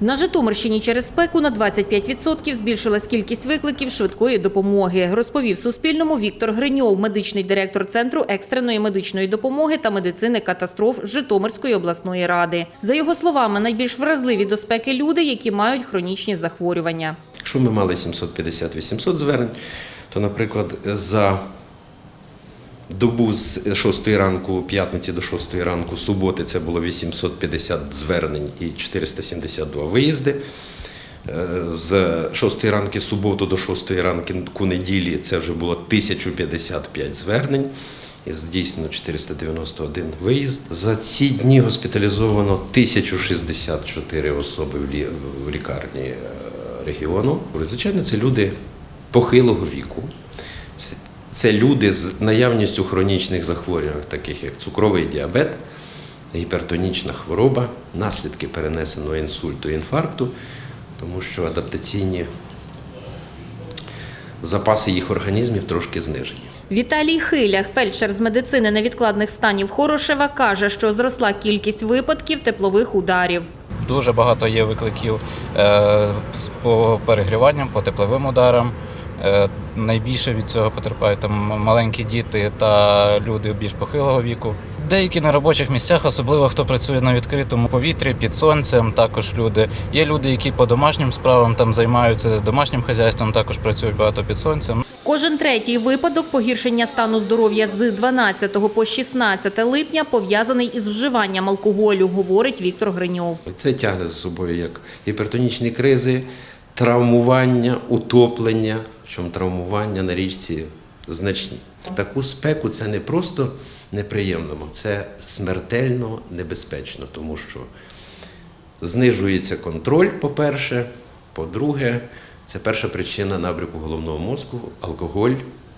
На Житомирщині через спеку на 25% збільшилась кількість викликів швидкої допомоги, розповів Суспільному Віктор Гриньов, медичний директор Центру екстреної медичної допомоги та медицини катастроф Житомирської обласної ради. За його словами, найбільш вразливі до спеки люди, які мають хронічні захворювання. Якщо ми мали 750-800 звернень, то, наприклад, за добу з 6 ранку п'ятниці до 6 ранку суботи це було 850 звернень і 472 виїзди. Е, З 6 ранки суботу до 6 ранку неділі це вже було 1055 звернень і здійснено 491 виїзд. За ці дні госпіталізовано 1064 особи в лікарні е, регіону. Звичайно, це люди похилого віку. Це- люди з наявністю хронічних захворювань, таких як цукровий діабет, гіпертонічна хвороба, наслідки перенесеного інсульту і інфаркту, тому що адаптаційні запаси їх організмів трошки знижені. Віталій Хилях, фельдшер з медицини невідкладних станів Хорошева, каже, що зросла кількість випадків теплових ударів. Дуже багато є викликів е, по перегріванням, по тепловим ударам. Е, Найбільше від цього потерпають там маленькі діти та люди більш похилого віку. Деякі на робочих місцях, особливо хто працює на відкритому повітрі, під сонцем, також люди. Є люди, які по домашнім справам там займаються домашнім хазяйством, також працюють багато під сонцем. Кожен третій випадок погіршення стану здоров'я з 12 по 16 липня пов'язаний із вживанням алкоголю, говорить Віктор Гриньов. Це тягне за собою як гіпертонічні кризи, травмування, утоплення, причому травмування на річці значні. Таку спеку це не просто неприємно, це смертельно небезпечно, тому що знижується контроль, по-перше, по-друге, це перша причина набряку головного мозку, алкоголь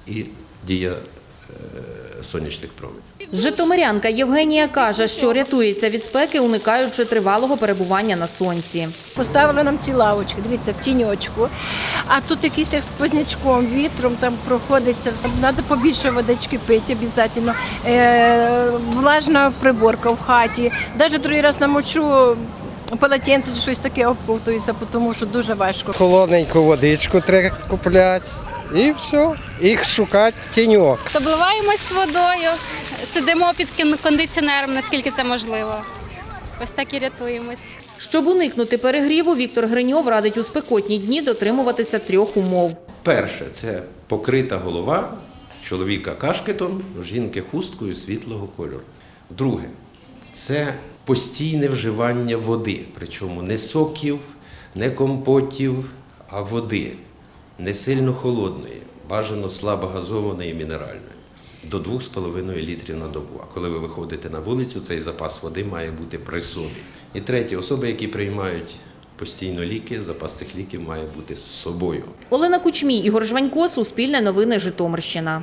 і дія е, сонячних променів. Житомирянка Євгенія каже, що рятується від спеки, уникаючи тривалого перебування на сонці. Поставили нам ці лавочки, дивіться, в тіньочку. А тут якийсь як з сквознячком, вітром там проходиться. Треба побільше водички пити обов'язково. Е, влажна приборка в хаті. Навіть другий раз намочу полотенце чи щось таке обковтується, тому що дуже важко. холодненьку водичку треба купляти і все. Їх шукати тіньок. Обливаємось водою, сидимо під кондиціонером, наскільки це можливо. Ось так і рятуємось. Щоб уникнути перегріву, Віктор Гриньов радить у спекотні дні дотримуватися трьох умов. Перше це покрита голова чоловіка кашкетом, жінки хусткою світлого кольору. Друге це постійне вживання води, причому не соків, не компотів, а води, не сильно холодної, бажано слабогазованої мінеральної. До 2,5 літрів на добу. А коли ви виходите на вулицю, цей запас води має бути при собі. І третє, особи, які приймають постійно ліки, запас цих ліків має бути з собою. Олена Кучмій, Ігор Жванько, Суспільне новини, Житомирщина.